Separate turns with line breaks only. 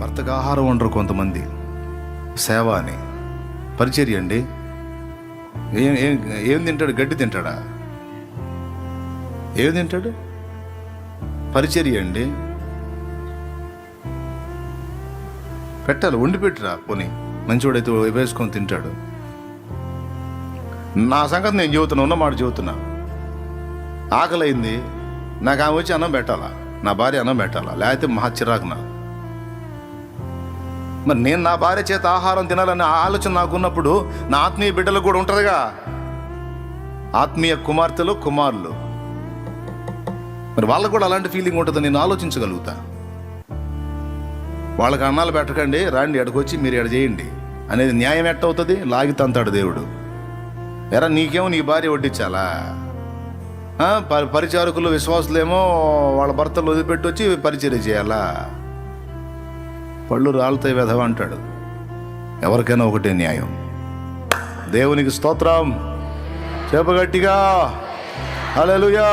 భర్తకు ఆహారం వండరు కొంతమంది. సేవ అని. పరిచర్య అండి. ఏం ఏం ఏం తింటాడు? గడ్డి తింటాడా? ఏం తింటాడు? పరిచర్య అండి. పెట్టాలి వండి పెట్టిరా పోనీ. మంచివాడైతే వేసుకొని తింటాడు. నా సంగతి నేను చెబుతున్నా ఉన్నమాట చెబుతున్నా. ఆకలి అయింది నాకు ఆమె వచ్చి అన్నం పెట్టాలా? నా భార్య అన్నం పెట్టాలా? లేకపోతే మహా చిరాకు నాకు మరి నేను నా భార్య చేత ఆహారం తినాలనే ఆలోచన నాకున్నప్పుడు నా ఆత్మీయ బిడ్డలు కూడా ఉంటుందిగా ఆత్మీయ కుమార్తెలు కుమారులు. మరి వాళ్ళకు కూడా అలాంటి ఫీలింగ్ ఉంటుంది నేను ఆలోచించగలుగుతా. వాళ్ళకి అన్నాలు పెట్టకండి రాండి ఎడకొచ్చి మీరు ఎడ చేయండి అనేది న్యాయం ఎట్టవుతుంది లాగి తంతాడు దేవుడు. ఎరా నీకేమో నీ భార్య వడ్డించాలా? పరిచారకులు విశ్వాసులేమో వాళ్ళ భర్తలు వదిలిపెట్టి వచ్చి పరిచర్య చేయాలా? పళ్ళు రాలుతాయి వెధవ అంటాడు. ఎవరికైనా ఒకటే న్యాయం. దేవునికి స్తోత్రం. చెప్పగట్టిగా హల్లెలూయా.